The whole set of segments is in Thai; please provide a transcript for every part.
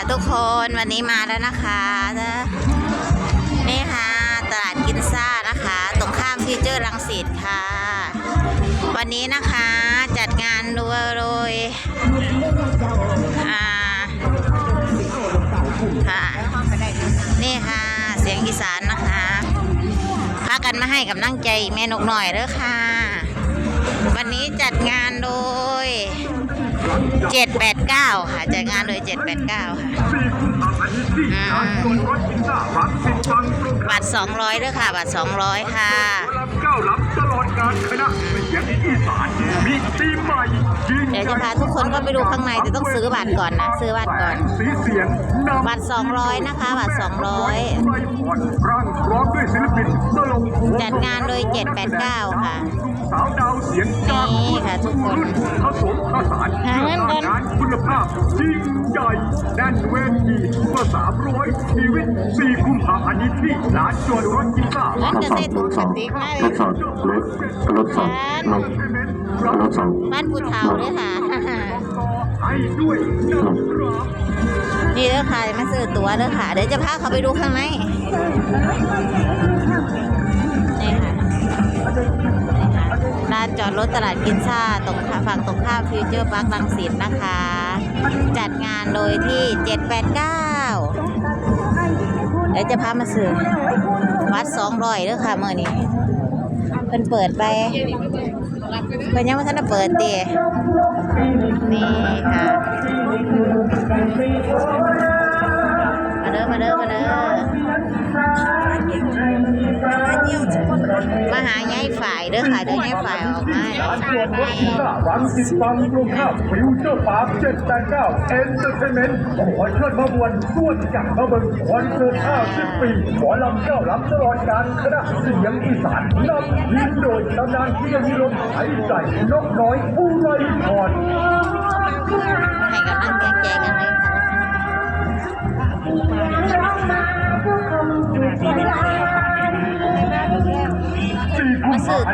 ค่ะทุกคนวันนี้มาแล้วนะคะนี่ค่ะตลาดกินซ่านะคะ ตรงข้ามฟิวเจอร์รังสิตค่ะ วันนี้นะคะจัดงานโดยโดยอ่าค่ะนี่ค่ะเสียงอีสานนะคะพากันมาให้กับนั่งใจแม่นกหน่อยเด้อค่ะ วันนี้จัดงานโดย 789 ค่ะจัดงานโดย 789 ค่ะบัตร200ด้วยค่ะ บัตร200 ค่ะ เก้าลับตลอดการคณะเสียงอีสานมีตีใหม่ยิงเดี๋ยวจะพาทุกคนก็ไปดูข้างในแต่ต้องซื้อบัตรก่อนนะ ซื้อบัตรก่อนสีเสียงนำบัตร200 นะคะบัตรไพรพรร่างพร้อมด้วยศิลปินตลก200จัดงานโดย 789 ค่ะสาวดาวเสียงจากนี่ค่ะทุกคนผสมผสานหาเงินก่อนงานคุณภาพยิ่งใหญ่แน่นเวทีกว่า300ชีวิต4กุมภาพันธ์นี้ที่ร้านจวนรถกินซ่างั้นจะใส่ถุงพลาสติกมาเลรยถสองรถรถสองรถรถสองบ้านปูเทาด้วยค่ะให้ด้วยน้ำร้อนนี่เด้อค่ะมาซื้อตั๋วเด้อค่ะ เดี๋ยวจะพาเขาไปดูข้างในนี่ค่ะนี่ค่ะลานจอดรถตลาดกินซ่าตรงข้ามฝั่งตรงข้ามฟิวเจอร์พาร์คลังสิตนะคะ จัดงานโดยที่ 789 เดี๋ยวจะพามาซื้อวัดสองร้อยเด้อค่ะเมื่อนี้ เพิ่นเปิดไปเพิ่นยังไม่ทันได้เปิดเตีนี่ค่ะ มาเด้อมาเด้อ มาหาย่ายฝ่ายเด้อค่ะเดี๋ยวยายฝ่ายออกมาร้านจวนรถกินซ่ารังสิตฟังตรงข้ามฟิวเจอร์พาร์ค789เก้าเอ็นเตอร์เทนเมนต์ขอเชิญมาบวนส่วนจากมาเบิ่งคอนเสิร์ต50ปีหมอลำเจ้าลำตลอดการคณะเสียงอีสานนำทีมโดยตำนานที่ยังมีลมหายใจนกน้อยผู้ไรพร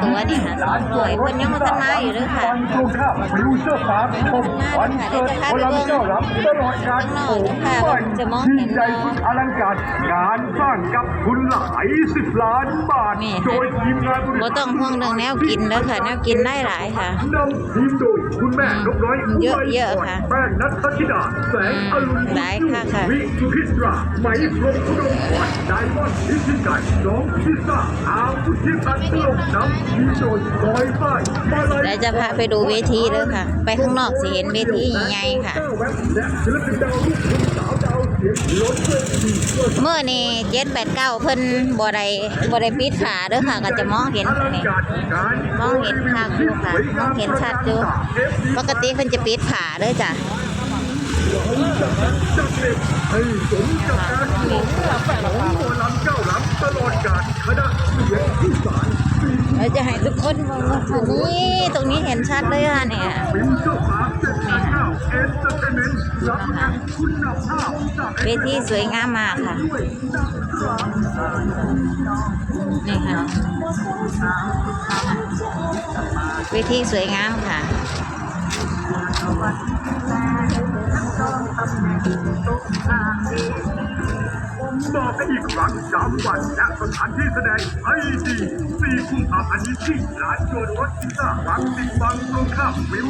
ตัวนี่ค่ะสองร้อยเพิ่นยังมาทันมาอยู่เด้อค่ะฟังตรงข้ามฟิวจอร์พาร์คชมคอนเสิร์ตหมอลำเจ้าลำตลอดการโอ้ยยิ่งใหญ่สุดอลังการงานสร้างกับทุนหลายสิบล้านบาทนี่โดค่ะยทีมงานบ่ต้องห่วงเรื่องแนวกินเด้อค่ะแนวกินได้หลายค่ะนำทีมโดยคุณแม่นกน้อยเยอะเยอะค่ะแป้งนัทธิดาแสงอรุณหลายค่ะค่ะวิสุพิตราไหมพรมอุดมพรไดมอนด์พิชิตไก่น้องพิซซ่าอาวุธที่พันตลกน้ำทีมโดยบอยฝ้าจะพาไปดูเวทีเด้อค่ะ ไปข้างนอกสิเห็นเวทีใหญ่ๆค่ะ เมื่อนี่เจ็ดแปดเก้าเพิ่นบ่ได้บ่ได้ปิดขาเด้อค่ะ ก็จะมองเห็นอลังนี่มองเห็นภาพอยู่ค่ะ มองเห็นชัดอยู่ ปกติเพิ่นจะปิดขาเด้อจ้ะให้สมกับการฉลองของหมอลำเจ้าลำตลอดกาลคณะเสียงอีสาย จะให้ทุกคนมองค่ะนี่ตรงนี้เห็นชัดเลยค่ะเนี่ยเวทีสวยงามมากค่ะ นี่ค่ะเวทีสวยงามค่ะต บอกกันอีกครั้งย้ำวันและสถานที่แสดงให้ดี4กุมภาพันธ์นี้ที่ร้านโจรรถพิซซ่ารังสิตบังตรงข้ามวิว